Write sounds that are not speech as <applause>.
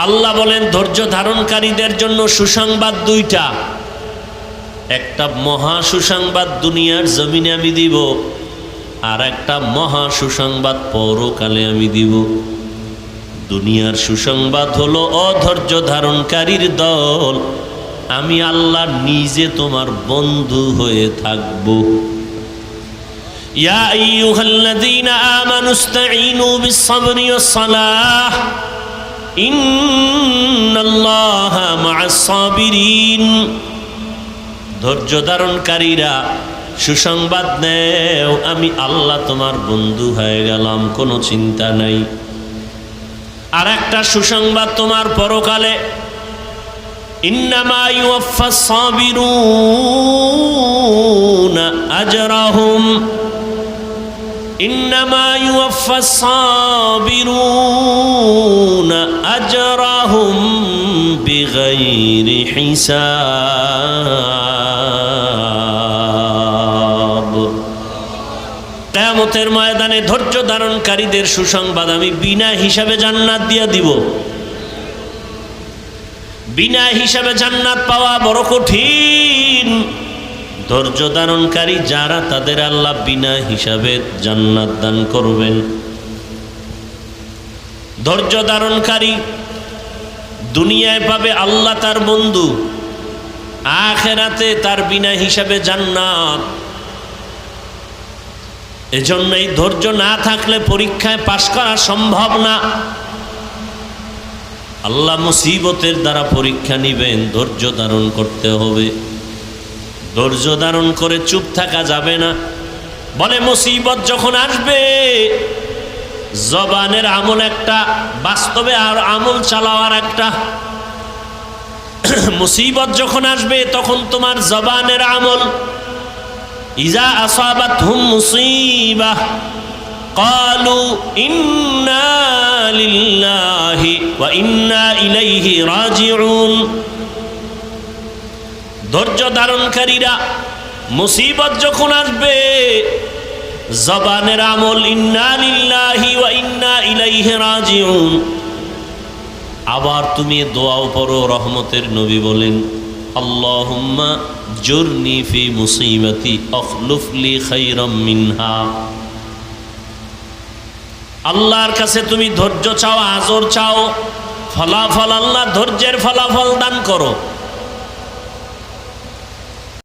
আল্লাহ বলেন, ধৈর্য ধারণকারীদের জন্য সুসংবাদ দুইটা। একটা মহা সুসংবাদ দুনিয়ার জমিনে আমি দিব, আর একটা মহা সুসংবাদ পরকালে আমি দিব। দুনিয়ার সুসংবাদ হলো, অধৈর্য ধারণকারীর দল। আমি আল্লাহ নিজে তোমার বন্ধু হয়ে থাকব। ইয়া আইয়ুহাল্লাযীনা আমানুস্তাঈনু বিস-সাবরি ওয়াস-সালাহ। ধৈর্য ধারণকারীরা সুসংবাদ নেও, আমি আল্লাহ তোমার বন্ধু হয়ে গেলাম, কোনো চিন্তা নাই। আর একটা সুসংবাদ তোমার পরকালে আজরাহুম। ইন্নামা ইউফা সাবিরুন হিসাব। কেয়ামতের ময়দানে ধৈর্য ধারণকারীদের সুসংবাদ আমি বিনা হিসাবে জান্নাত দিয়া দিব। বিনা হিসাবে জান্নাত পাওয়া বড় কঠিন। ধৈর্য ধারণকারী যারা তাদের আল্লাহ বিনা হিসাবে জান্নাত দান করবেন। ধৈর্য ধারণকারী দুনিয়ায় পাবে আল্লাহ তার বন্ধু, আখেরাতে তার বিনা হিসাবে জান্নাত। এজন্য এই ধৈর্য না থাকলে পরীক্ষায় পাশ করা সম্ভব না। আল্লাহ মুসিবতের দ্বারা পরীক্ষা নিবেন, ধৈর্য ধারণ করতে হবে। ধৈর্য ধারণ করে চুপ থাকা যাবে না। বলে মুসিবত যখন আসবে জবানের আমল একটা বাস্তবে আর আমল চালাওয়ার একটা <clears throat> মুসিবত যখন আসবে তখন তোমার জবানের আমল ইজা আসাবাত হুম মুসিবাহ قالوا إنا لله وإنا إليه راجعون ধৈর্য ধারণকারীরা মুসিবত যখন আসবে জবানের আমল, ইন্না লিল্লাহি ওয়া ইন্না ইলাইহি রাজিউন। আবার তুমি দোয়াও পড়ো রহমতের নবী বলেন, আল্লাহুম্মা মিনহা। আল্লাহর কাছে তুমি ধৈর্য চাও, আজর চাও, ফলাফল আল্লাহ ধৈর্যের ফলাফল দান করো।